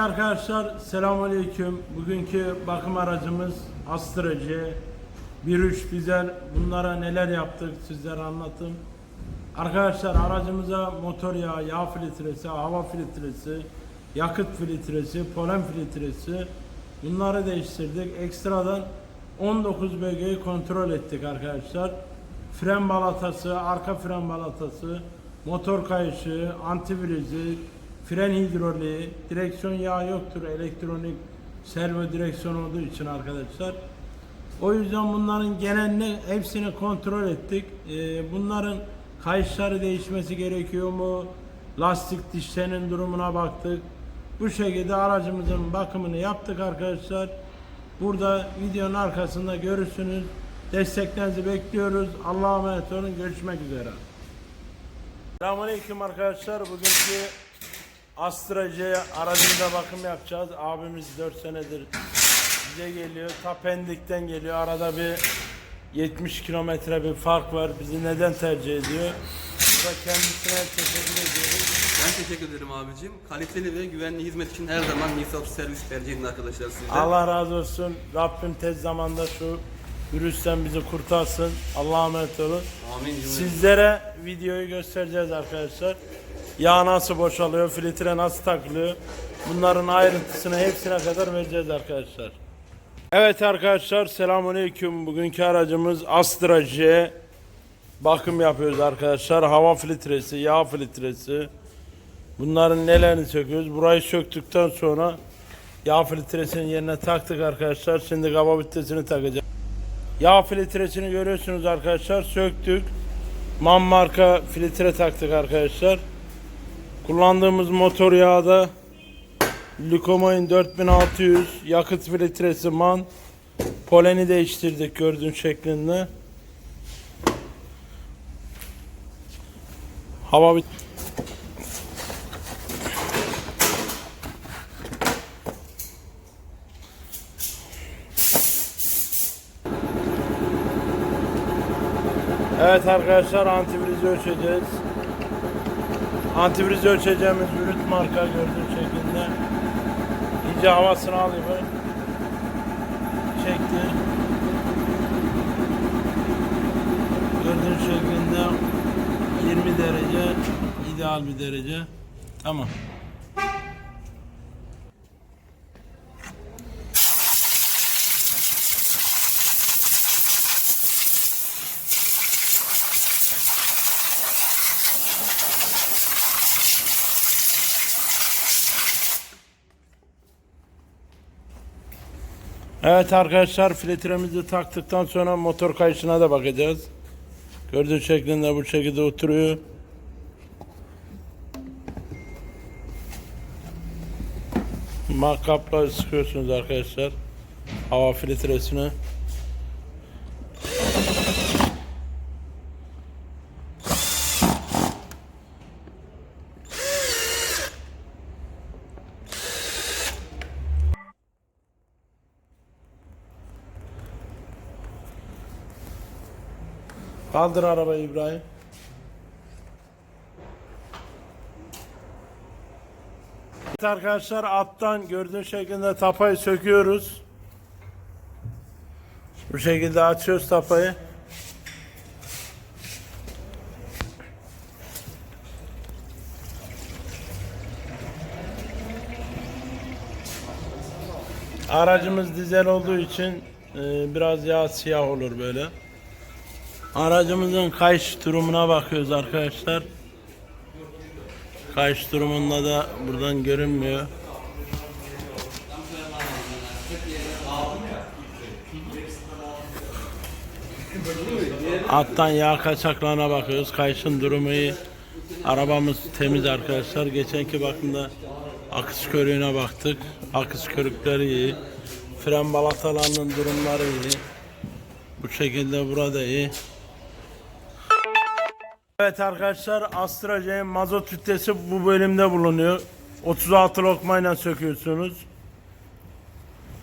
arkadaşlar selamünaleyküm. Bugünkü bakım aracımız Astra C 1.3 dizel. Bunlara neler yaptık sizlere anlatayım. Arkadaşlar aracımıza motor yağı, yağ filtresi, hava filtresi, yakıt filtresi, polen filtresi bunları değiştirdik. Ekstradan 19 bölgeyi kontrol ettik arkadaşlar. Fren balatası, arka fren balatası, motor kayışı, antivrizi, fren hidroliği, direksiyon yağı yoktur. Elektronik servo direksiyon olduğu için arkadaşlar. O yüzden bunların genelini hepsini kontrol ettik. Ee, bunların kayışları değişmesi gerekiyor mu? Lastik dişlerinin durumuna baktık. Bu şekilde aracımızın bakımını yaptık arkadaşlar. Burada videonun arkasında görürsünüz. Desteklerinizi bekliyoruz. Allah'a emanet olun. Görüşmek üzere. Selamünaleyküm arkadaşlar. Bugünkü Astra C aracında bakım yapacağız. Abimiz 4 senedir bize geliyor. Ta Pendik'ten geliyor. Arada bir 70 kilometre bir fark var. Bizi neden tercih ediyor? Burada kendisine teşekkür ediyoruz. Ben teşekkür ederim abicim. Kaliteli ve güvenli hizmet için her zaman Nisap servis tercih edin arkadaşlar sizden. Allah razı olsun. Rabbim tez zamanda şu virüsten bizi kurtarsın. Allah'a emanet olun. Amin cümle. Sizlere videoyu göstereceğiz arkadaşlar. Yağ nasıl boşalıyor, filtre nasıl takılıyor. Bunların ayrıntısını hepsine kadar vereceğiz arkadaşlar. Evet arkadaşlar selamünaleyküm. Bugünkü aracımız Astra J. Bakım yapıyoruz arkadaşlar. Hava filtresi, yağ filtresi. Bunların nelerini söküyoruz. Burayı söktükten sonra yağ filtresinin yerine taktık arkadaşlar. Şimdi kaba vitesini takacağız. Yağ filtresini görüyorsunuz arkadaşlar. Söktük. Man marka filtre taktık arkadaşlar. Kullandığımız motor yağı da Lukomoin 4600 yakıt filtresi man poleni değiştirdik gördüğün şeklinde. Hava bit Evet arkadaşlar antifrizi ölçeceğiz. Antifrizi ölçeceğimiz ürün marka gördüğün şekilde. İyice havasını alayım. Çekti. Gördüğün şeklinde 20 derece ideal bir derece. Tamam. Evet arkadaşlar filtremizi taktıktan sonra motor kayışına da bakacağız. Gördüğün şeklinde bu şekilde oturuyor. Makapla sıkıyorsunuz arkadaşlar. Hava filtresini. Kaldır arabayı İbrahim. Evet arkadaşlar alttan gördüğün şekilde tapayı söküyoruz. Bu şekilde açıyoruz tapayı. Aracımız dizel olduğu için e, biraz yağ siyah olur böyle. Aracımızın kayış durumuna bakıyoruz arkadaşlar. Kayış durumunda da buradan görünmüyor. Alttan yağ kaçaklarına bakıyoruz. Kayışın durumu iyi. Arabamız temiz arkadaşlar. Geçenki bakımda akış körüğüne baktık. Akış körükleri iyi. Fren balatalarının durumları iyi. Bu şekilde burada iyi. Evet arkadaşlar Astra mazot filtresi bu bölümde bulunuyor. 36 lokmayla söküyorsunuz.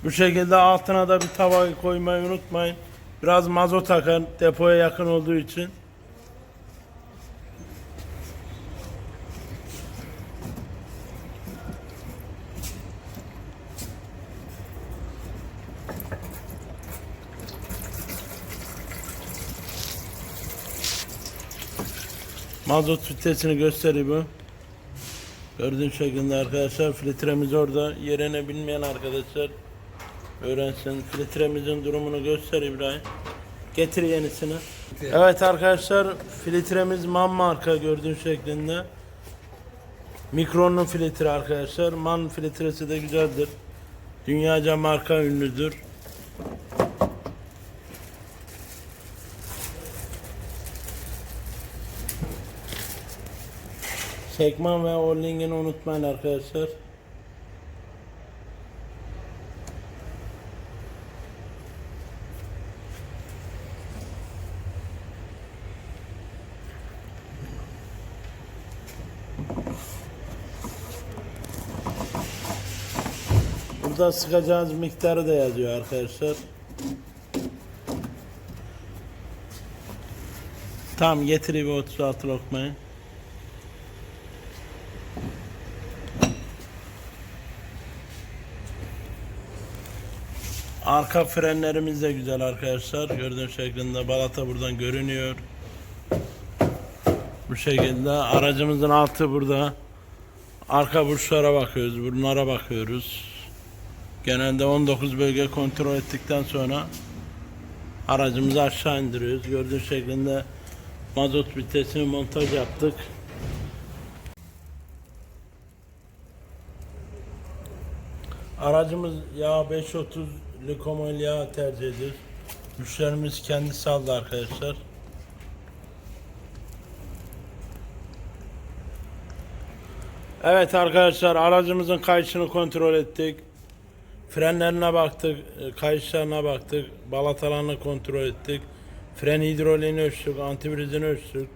Bu şekilde altına da bir tavayı koymayı unutmayın. Biraz mazot akar depoya yakın olduğu için. Mazot filtresini gösteriyor bu. Gördüğün şekilde arkadaşlar filtremiz orada. Yerini bilmeyen arkadaşlar öğrensin. Filtremizin durumunu göster İbrahim. Getir yenisini. Evet arkadaşlar filtremiz MAN marka gördüğün şeklinde. Mikronlu filtre arkadaşlar. MAN filtresi de güzeldir. Dünyaca marka ünlüdür. Sekman ve Orling'ini unutmayın arkadaşlar. Burada sıkacağınız miktarı da yazıyor arkadaşlar. Tamam getireyim 36 lokmayı. Arka frenlerimiz de güzel arkadaşlar. Gördüğün şeklinde balata buradan görünüyor. Bu şekilde aracımızın altı burada. Arka burçlara bakıyoruz, bunlara bakıyoruz. Genelde 19 bölge kontrol ettikten sonra aracımızı aşağı indiriyoruz. Gördüğün şeklinde mazot vitesini montaj yaptık. Aracımız yağ 530 likomol yağ tercih ediyor. Müşterimiz kendisi aldı arkadaşlar. Evet arkadaşlar aracımızın kayışını kontrol ettik. Frenlerine baktık, e, kayışlarına baktık, balatalarını kontrol ettik. Fren hidroliğini ölçtük, antivrizini ölçtük.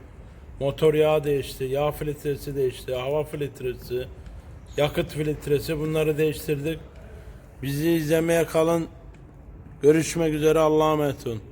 Motor yağı değişti, yağ filtresi değişti, hava filtresi, yakıt filtresi bunları değiştirdik. Bizi izlemeye kalın. Görüşmek üzere Allah'a emanet olun.